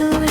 to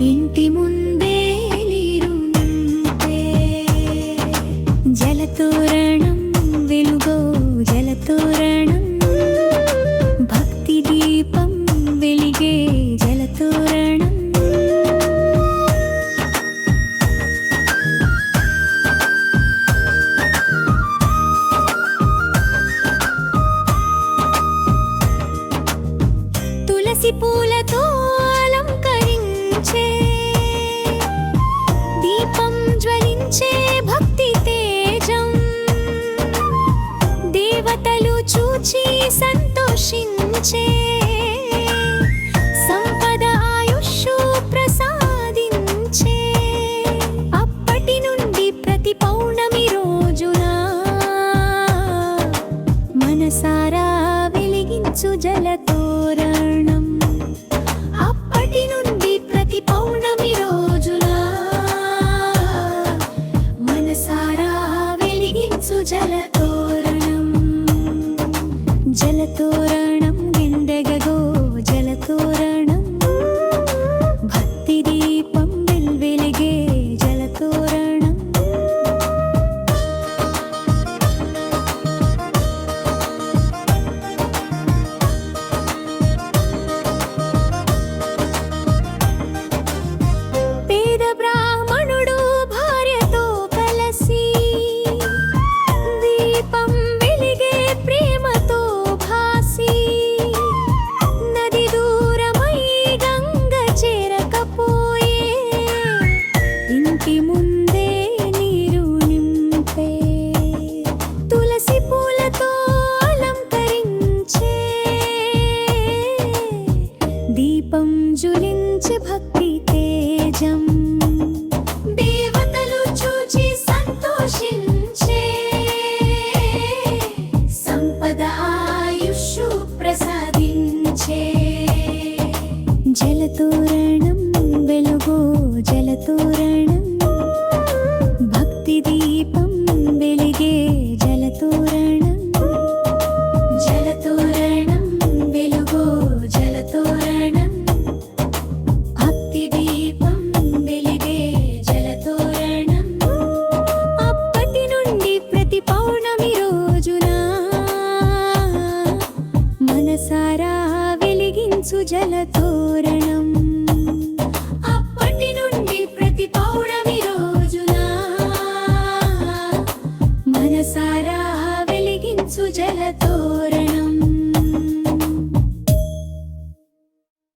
ఇంటి ముందే జలతోరణం వెలుగో జలతోరణం. భక్తి దీపం వెలిగే జలతోరణం. తులసి పూలతో అలంకరించే సంతోషించే. అప్పటి నుండి ప్రతి పౌర్ణమి రోజున మనసారా వెలిగించు జలతో ജലതോരണം വിണ്ടകോ ജലതോരണം ഭക്തിദീപം വെൽവെലുകെ ജലതോരണം പേദ ബ്രാഹ്മണുടു ഭാര്യతో కలిసి దీపం ప్రసరించి భక్తి తేజం. దేవతలు చూచి సంతోషించే సంపద ఆయుషు ప్రసాదించే. జలతోరణం వెలుగు జలతోరణం సారా వెలిగించు జలతోరణ